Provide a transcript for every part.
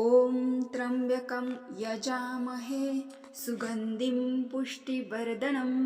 ॐ त्र्यम्बकं यजामहे सुगन्धिं पुष्टिवर्धनम्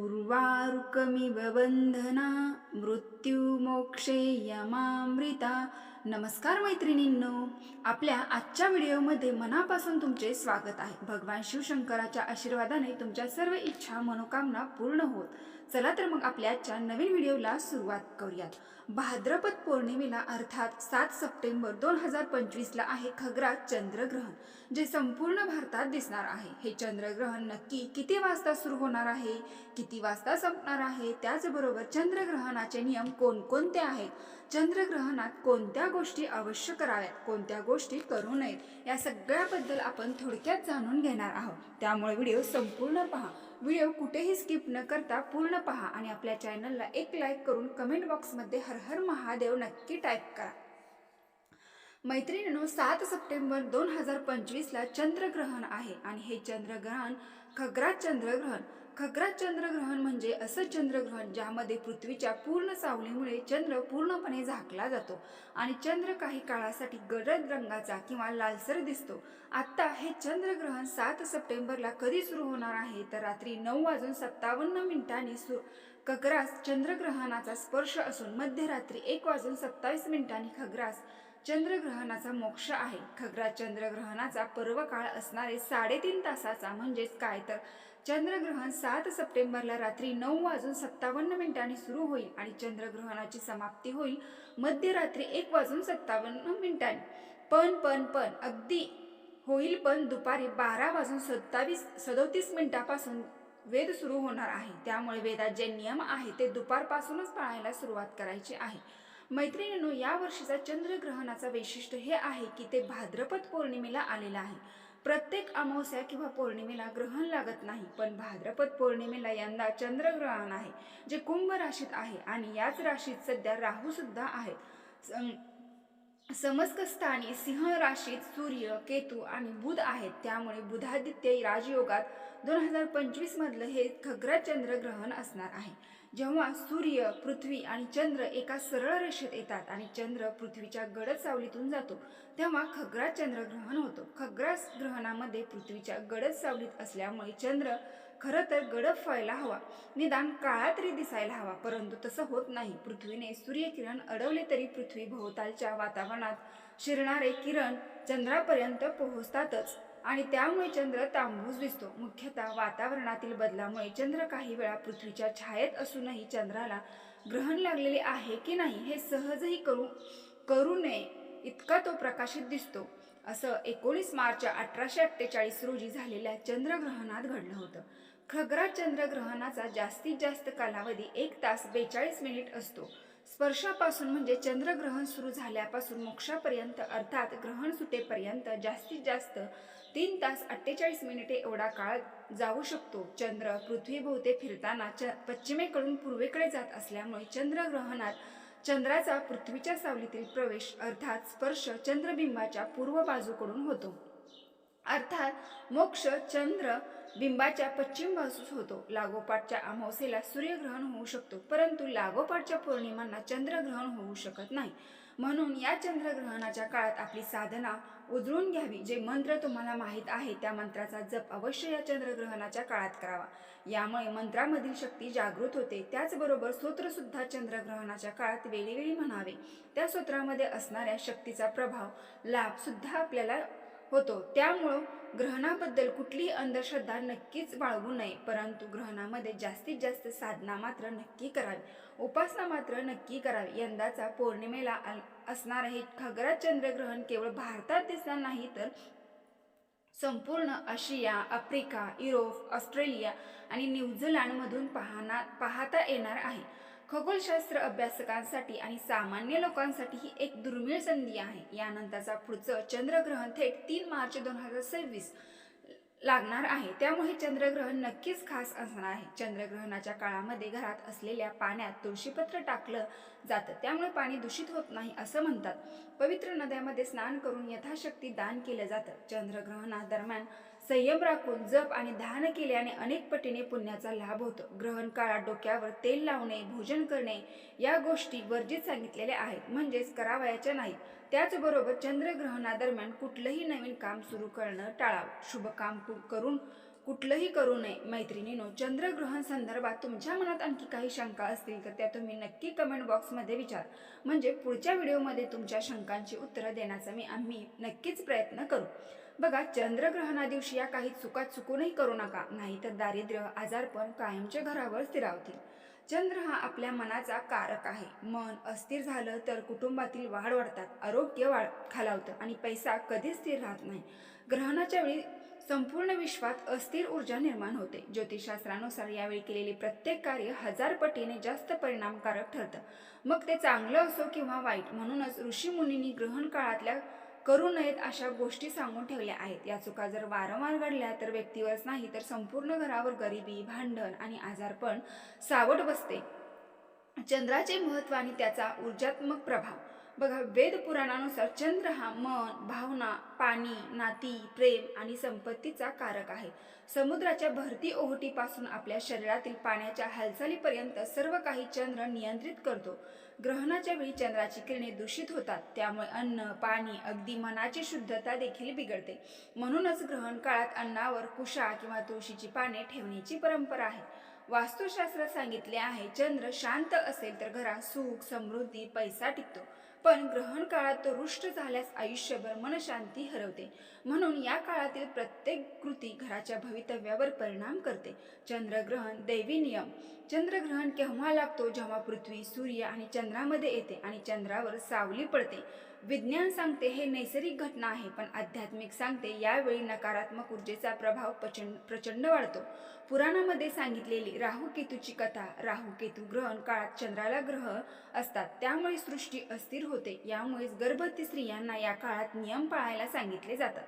उर्वारुकमिव बन्धना मृत्युमोक्षे यमामृता नमस्कार मैत्रिणींनो आपल्या आजच्या व्हिडिओमध्ये मनापासून तुमचे स्वागत आहे. भगवान शिवशंकराच्या आशीर्वादाने तुमच्या सर्व इच्छा मनोकामना पूर्ण होत. चला तर मग आपल्या आजच्या नवीन व्हिडिओला सुरुवात करूयात. भाद्रपद पौर्णिमेला अर्थात सात सप्टेंबर दोन हजार पंचवीसला आहे खग्रात चंद्रग्रहण जे संपूर्ण भारतात दिसणार आहे. हे चंद्रग्रहण नक्की किती वाजता सुरू होणार आहे? किती वाजता संपणार आहे? त्याचबरोबर चंद्रग्रहणाचे नियम कोणकोणते आहेत? चंद्रग्रहणात कोणत्या गोष्टी अवश्य कराव्यात? कोणत्या गोष्टी करू नयेत? या सगळ्याबद्दल आपण थोडक्यात जाणून घेणार आहोत. त्यामुळे व्हिडिओ संपूर्ण पहा. व्हिडिओ कुठेही स्किप न करता पूर्ण पहा आणि आपल्या चॅनलला एक लाईक करून कमेंट बॉक्समध्ये हर हर महादेव नक्की टाईप करा. मैत्रिणीनो सात सप्टेंबर दोन हजार पंचवीसला चंद्रग्रहण आहे आणि हे चंद्रग्रहण खग्रात चंद्रग्रहण. खग्रात चंद्रग्रहण म्हणजे असं चंद्रग्रहण ज्यामध्ये पृथ्वीच्या पूर्ण सावलीमुळे चंद्र पूर्णपणे झाकला जातो आणि चंद्र काही काळासाठी गडद रंगाचा किंवा लालसर दिसतो. आत्ता हे चंद्रग्रहण सात सप्टेंबरला कधी सुरू होणार आहे? तर रात्री नऊ वाजून सत्तावन्न मिनिटांनी सु खग्रास चंद्रग्रहणाचा स्पर्श असून मध्यरात्री एक वाजून सत्तावीस मिनिटांनी खग्रास चंद्रग्रहणाचा मोक्ष आहे. खग्रा चंद्रग्रहणाचा पर्वकाळ असणारे साडेतीन तासाचा म्हणजेच काय तर? चंद्रग्रहण सात सप्टेंबरला रात्री नऊ वाजून सत्तावन्न मिनिटांनी सुरू होईल आणि चंद्रग्रहणाची समाप्ती होईल मध्यरात्री एक वाजून सत्तावन्न मिनिटांनी. पण पण पण अगदी होईल पण दुपारी बारा वाजून सत्तावीस सदोतीस मिनिटापासून वेद सुरू होणार आहे. त्यामुळे वेदात जे नियम आहे ते दुपारपासूनच पाळायला सुरुवात करायची आहे. मैत्रिणींनो या वर्षीचा चंद्रग्रहणाचा वैशिष्ट्य हे आहे की ते भाद्रपद पौर्णिमेला आलेलं आहे. प्रत्येक अमावस्या किंवा पौर्णिमेला ग्रहण लागत नाही पण भाद्रपद पौर्णिमेला यंदा चंद्रग्रहण आहे जे कुंभ राशीत आहे आणि याच राशीत सध्या राहू सुद्धा आहेत समस्कस्थानी सिंह राशीत सूर्य केतू आणि बुध आहेत. त्यामुळे बुधादित्य राजयोगात दोन हजार पंचवीस मधलं हे खग्रात चंद्रग्रहण असणार आहे. जेव्हा सूर्य पृथ्वी आणि चंद्र एका सरळ रेषेत येतात आणि चंद्र पृथ्वीच्या गडद सावलीतून जातो तेव्हा खग्रा चंद्रग्रहण होतो. खग्रास ग्रहणामध्ये पृथ्वीच्या गडद सावलीत असल्यामुळे चंद्र खरं तर गडद व्हायला हवा. निदान काळा तरी दिसायला हवा परंतु तसं होत नाही. पृथ्वीने सूर्यकिरण अडवले तरी पृथ्वी भोवतालच्या वातावरणात शिरणारे किरण चंद्रापर्यंत पोहोचतातच. आणि त्यामुळे चंद्र तांबूस दिसतो. मुख्यतः वातावरणातील बदलामुळे चंद्र काही वेळा पृथ्वीच्या छायेत असूनही चंद्राला ग्रहण लागलेले आहे की नाही हे सहजही करू करू नये इतका तो प्रकाशित दिसतो. असं एकोणीस मार्च अठराशे अठ्ठेचाळीस रोजी झालेल्या चंद्रग्रहणात घडलं होतं. खग्रात चंद्रग्रहणाचा जास्तीत जास्त कालावधी एक तास बेचाळीस मिनिट असतो. स्पर्शापासून म्हणजे चंद्रग्रहण सुरू झाल्यापासून मोक्षापर्यंत अर्थात ग्रहण सुटेपर्यंत जास्तीत जास्त तीन तास अठ्ठेचाळीस मिनिटे एवढा काळ जाऊ शकतो. चंद्र पृथ्वीभोवते फिरताना च पश्चिमेकडून पूर्वेकडे जात असल्यामुळे चंद्रग्रहणात चंद्राचा पृथ्वीच्या सावलीतील प्रवेश अर्थात स्पर्श चंद्रबिंबाच्या पूर्व बाजूकडून होतो. अर्थात मोक्ष चंद्र बिंबाच्या पश्चिम बाजूस होतो. लागोपाठच्या अमावस्येला सूर्यग्रहण होऊ शकतो परंतु लागोपाठच्या पौर्णिमांना चंद्रग्रहण होऊ शकत नाही. म्हणून या चंद्रग्रहणाच्या काळात आपली साधना उजळून घ्यावी जे मंत्र तुम्हाला माहीत आहे त्या मंत्राचा जप अवश्य या चंद्रग्रहणाच्या काळात करावा. यामुळे मंत्रामधील शक्ती जागृत होते. त्याचबरोबर स्तोत्रसुद्धा चंद्रग्रहणाच्या काळात वेळीवेळी म्हणावे. त्या स्तोत्रामध्ये असणाऱ्या शक्तीचा प्रभाव लाभसुद्धा आपल्याला होतो. त्यामुळं ग्रहणाबद्दल कुठलीही अंधश्रद्धा नक्कीच बाळगू नये परंतु ग्रहणामध्ये जास्तीत जास्त साधना मात्र नक्की करावी. उपासना मात्र नक्की करावी. यंदाचा पौर्णिमेला आल- असणारं हे खगरा चंद्रग्रहण केवळ भारतात दिसणार नाही तर संपूर्ण आशिया आफ्रिका युरोप ऑस्ट्रेलिया आणि न्यूझीलंडमधून पाहणार पाहता येणार आहे. खगोलशास्त्र अभ्यासकांसाठी आणि सामान्य लोकांसाठी ही एक दुर्मिळ संधी आहे. यानंतरचा पुढचं चंद्रग्रहण थेट तीन मार्च दोन हजार सव्वीस लागणार आहे. त्यामुळे चंद्रग्रहण नक्कीच खास असणार आहे. चंद्रग्रहणाच्या काळामध्ये घरात असलेल्या पाण्यात तुळशीपत्र टाकलं जातं. त्यामुळे पाणी दूषित होत नाही असं म्हणतात. पवित्र नद्यामध्ये स्नान करून यथाशक्ती दान केलं जातं. चंद्रग्रहणादरम्यान संयम राखून जप आणि ध्यान केल्याने अनेक पटीने पुण्याचा लाभ होतो. ग्रहण काळात डोक्यावर तेल लावणे भोजन करणे या गोष्टी वर्जित सांगितलेल्या आहेत. म्हणजेच करावयाच्या नाहीत त्याचबरोबर चंद्रग्रहणादरम्यान कुठलंही नवीन काम सुरू करणं टाळावं. शुभ काम कु- करून कुठलंही करू नये. मैत्रिणीनो चंद्रग्रहण संदर्भात तुमच्या मनात आणखी काही शंका असतील तर त्या तुम्ही नक्की कमेंट बॉक्समध्ये विचार. म्हणजे पुढच्या व्हिडिओमध्ये तुमच्या शंकांची उत्तरं देण्याचा मी आम्ही नक्कीच प्रयत्न करू. बघा चंद्रग्रहणा दिवशी या काही चुका चुकूनही करू नका नाहीतर दारिद्र्य आजारपण कायमच्या घरावर स्थिरावतील. चंद्र हा आपल्या मनाचा कारक आहे. मन अस्थिर झालं तर कुटुंबातील वाढ वाढतात आरोग्य वाढ खालावतं आणि पैसा कधीच स्थिर राहत नाही. ग्रहणाच्या वेळी संपूर्ण विश्वात अस्थिर ऊर्जा निर्माण होते. ज्योतिषशास्त्रानुसार यावेळी केलेले प्रत्येक कार्य हजार पटीने जास्त परिणामकारक ठरतं. मग ते चांगलं असो किंवा वाईट म्हणूनच ऋषीमुनींनी ग्रहण काळातल्या करू नयेत अशा गोष्टी सांगून ठेवल्या आहेत. या चुका जर वारंवार घडल्या तर व्यक्तीवरच नाही तर संपूर्ण घरावर गरिबी भांडण आणि आजारपण सावट बसते. चंद्राचे महत्त्व आणि त्याचा ऊर्जात्मक प्रभाव. बघा वेद पुराणानुसार चंद्र हा मन भावना पाणी नाती प्रेम आणि संपत्तीचा कारक आहे. समुद्राच्या भरती ओहोटीपासून आपल्या शरीरातील पाण्याच्या हालचालीपर्यंत सर्व काही चंद्र नियंत्रित करतो. ग्रहणाच्या वेळी चंद्राची किरणे दूषित होतात त्यामुळे अन्न पाणी अगदी मनाची शुद्धता देखील बिघडते. म्हणूनच ग्रहण काळात अन्नावर कुशा किंवा तुळशीची पाने ठेवण्याची परंपरा आहे. वास्तुशास्त्र सांगितले आहे चंद्र शांत असेल तर घरात सुख समृद्धी पैसा टिकतो. पण ग्रहण काळात रुष्ट झाल्यास आयुष्यभर मनशांती हरवते. म्हणून या काळातील प्रत्येक कृती घराच्या भवितव्यावर परिणाम करते. चंद्रग्रहण दैवी नियम. चंद्रग्रहण केव्हा लागतो? जेव्हा पृथ्वी सूर्य आणि चंद्रामध्ये येते आणि चंद्रावर सावली पडते. विज्ञान सांगते हे नैसर्गिक घटना आहे पण आध्यात्मिक सांगते यावेळी नकारात्मक ऊर्जेचा प्रभाव प्रचंड प्रचंड वाढतो. पुराणामध्ये सांगितलेली राहू केतूची कथा राहू केतू ग्रहण काळात चंद्राला ग्रह असतात त्यामुळे सृष्टी अस्थिर होते यामुळेच गर्भवती स्त्रियांना या काळात नियम पाळायला सांगितले जातात.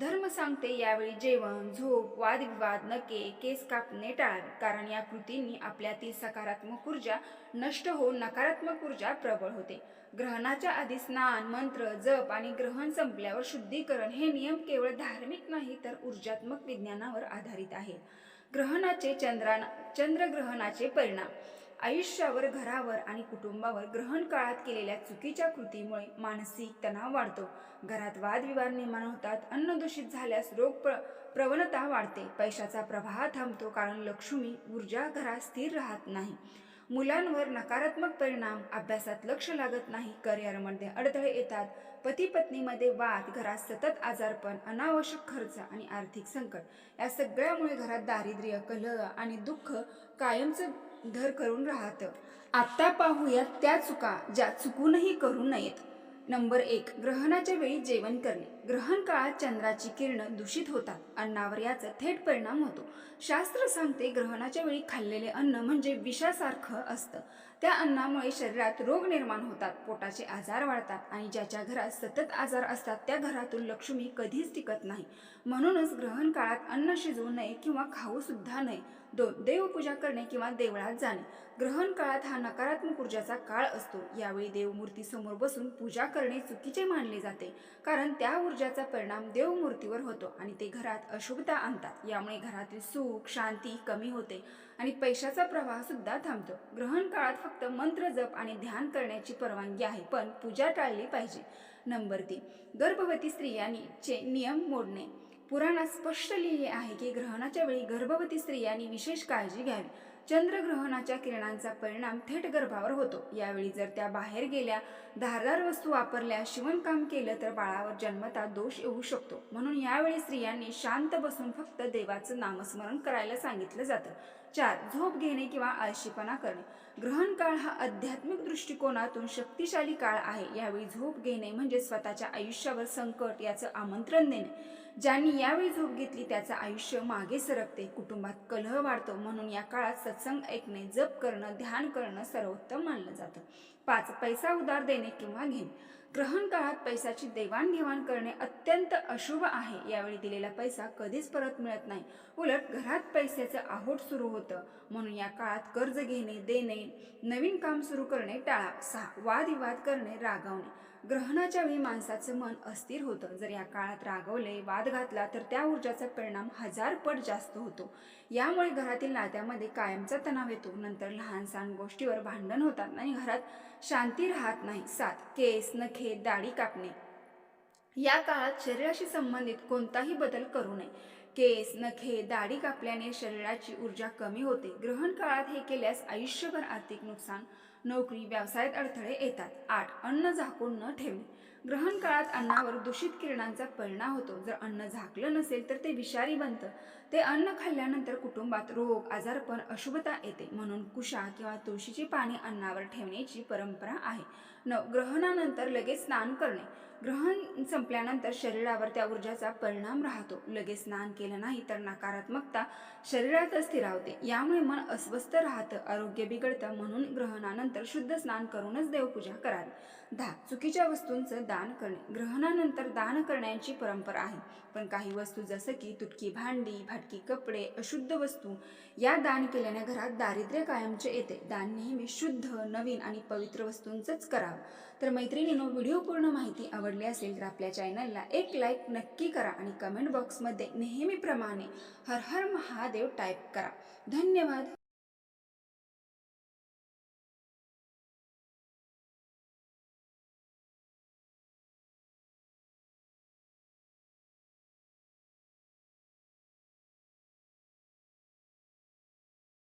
धर्म सांगते यावेळी जेवण झोप वादविवाद नके केस कापणे टाळावे कारण या कृतींनी आपल्यातील सकारात्मक ऊर्जा नष्ट होऊन नकारात्मक ऊर्जा प्रबळ होते. ग्रहणाच्या आधी स्नान मंत्र जप आणि ग्रहण संपल्यावर शुद्धीकरण हे नियम केवळ धार्मिक नाही तर ऊर्जात्मक विज्ञानावर आधारित आहे. ग्रहणाचे चंद्रा चंद्रग्रहणाचे परिणाम. आयुष्यावर घरावर आणि कुटुंबावर ग्रहण काळात केलेल्या चुकीच्या कृतीमुळे मानसिक तणाव वाढतो. घरात वादविवाद निर्माण होतात अन्न दूषित झाल्यास रोग प्र प्रवणता वाढते. पैशाचा प्रवाह थांबतो कारण लक्ष्मी ऊर्जा घरात स्थिर राहत नाही. मुलांवर नकारात्मक परिणाम अभ्यासात लक्ष लागत नाही करिअरमध्ये अडथळे येतात. पती पत्नीमध्ये वाद घरात सतत आजारपण अनावश्यक खर्च आणि आर्थिक संकट या सगळ्यामुळे घरात दारिद्र्य कलह आणि दुःख कायमचं धर करून राहतं. आत्ता पाहूयात त्या चुका ज्या चुकूनही करू नयेत. नंबर एक ग्रहणाच्या वेळी जेवण करणे. ग्रहण काळात चंद्राची किरणं दूषित होतात अन्नावर याचा थेट परिणाम होतो. शास्त्र सांगते ग्रहणाच्या वेळी खाल्लेले अन्न म्हणजे विषासारखं असतं. त्या अन्नामुळे शरीरात रोग निर्माण होतात पोटाचे आजार वाढतात आणि ज्याच्या घरात सतत आजार असतात त्या घरातून लक्ष्मी कधीच टिकत नाही. म्हणूनच ग्रहण काळात अन्न शिजवू नये किंवा खाऊ सुद्धा नये दोन देवपूजा करणे किंवा देवळात जाणे. ग्रहण काळात हा नकारात्मक ऊर्जाचा काळ असतो. यावेळी देवमूर्ती समोर बसून पूजा करणे चुकीचे मानले जाते कारण त्या ऊर्जाचा परिणाम देवमूर्तीवर होतो आणि ते घरात अशुभता आणतात. यामुळे घरातील सुख शांती कमी होते आणि पैशाचा प्रवाह सुद्धा थांबतो. ग्रहण काळात फक्त मंत्र जप आणि ध्यान करण्याची परवानगी आहे पण पूजा टाळली पाहिजे. नंबर तीन. गर्भवती स्त्रियांचे नियम मोडणे. पुराणात स्पष्ट लिहिले आहे की ग्रहणाच्या वेळी गर्भवती स्त्रियांनी विशेष काळजी घ्यावी. चंद्रग्रहणाच्या किरणांचा परिणाम थेट गर्भावर होतो. यावेळी जर त्या बाहेर गेल्या धारदार वस्तू वापरल्या शिवणकाम केलं तर बाळावर जन्मता दोष येऊ शकतो. म्हणून यावेळी स्त्रियांनी शांत बसून फक्त देवाचं नामस्मरण करायला सांगितलं जातं. चार झोप घेणे किंवा आळशीपणा करणे. ग्रहण काळ हा आध्यात्मिक दृष्टिकोनातून शक्तिशाली काळ आहे. यावेळी झोप घेणे म्हणजे स्वतःच्या आयुष्यावर संकट याचं आमंत्रण देणे. ज्यांनी यावेळी झोप घेतली त्याचं आयुष्य मागे सरकते. कुटुंबात कलह वाढतो. म्हणून या काळात सत्संग ऐकणे जप करणं ध्यान करणं सर्वोत्तम मानलं जातं. पाच पैसा उधार देणे किंवा घेणे. ग्रहण काळात पैशाची देवाणघेवाण करणे अत्यंत अशुभ आहे. यावेळी दिलेला पैसा कधीच परत मिळत नाही. उलट घरात पैशाचं आहोट सुरू होतं. म्हणून या काळात कर्ज घेणे देणे नवीन काम सुरू करणे टाळा सहा वादविवाद करणे रागावणे. ग्रहणाच्या वेळी माणसाचं मन अस्थिर होतं. जर या काळात रागवले वाद घातला तर त्या ऊर्जाचा परिणाम हजार पट जास्त होतो. यामुळे घरातील नात्यामध्ये कायमचा तणाव येतो. नंतर लहान सहान गोष्टीवर भांडण होतात आणि घरात शांती राहत नाही. सात केस नखे दाढी कापणे. या काळात शरीराशी संबंधित कोणताही बदल करू नये. केस नखे दाढी कापल्याने शरीराची ऊर्जा कमी होते. ग्रहण काळात हे केल्यास आयुष्यभर आर्थिक नुकसान नोकरी व्यवसायात अडथळे येतात. आठ अन्न झाकून न ठेवणे. ग्रहण काळात अन्नावर दूषित किरणांचा परिणाम होतो. जर अन्न झाकलं नसेल तर ते विषारी बनतं. ते अन्न खाल्ल्यानंतर कुटुंबात रोग आजारपण अशुभता येते. म्हणून कुशा किंवा तुळशीची पाने अन्नावर ठेवण्याची परंपरा आहे. न ग्रहणानंतर लगेच स्नान करणे. ग्रहण संपल्यानंतर शरीरावर त्या ऊर्जाचा परिणाम राहतो. लगेच स्नान केलं नाही तर नकारात्मकता शरीरातच स्थिरावते. यामुळे मन अस्वस्थ राहतं आरोग्य बिघडतं. म्हणून ग्रहणानंतर शुद्ध स्नान करूनच देवपूजा करावी. दहा चुकीच्या वस्तूंचं दान करणे. ग्रहणानंतर दान करण्याची परंपरा आहे. पण काही वस्तू जसं की तुटकी भांडी फाटकी कपडे अशुद्ध वस्तू या दान केल्याने घरात दारिद्र्य कायमचे येते. दान नेहमी शुद्ध नवीन आणि पवित्र वस्तूंचंच करावं. तर मैत्रिणीनो व्हिडिओ पूर्ण माहिती आवडली असेल तर आपल्या चॅनलला एक लाईक नक्की करा आणि कमेंट बॉक्समध्ये नेहमीप्रमाणे हर हर महादेव टाईप करा. धन्यवाद.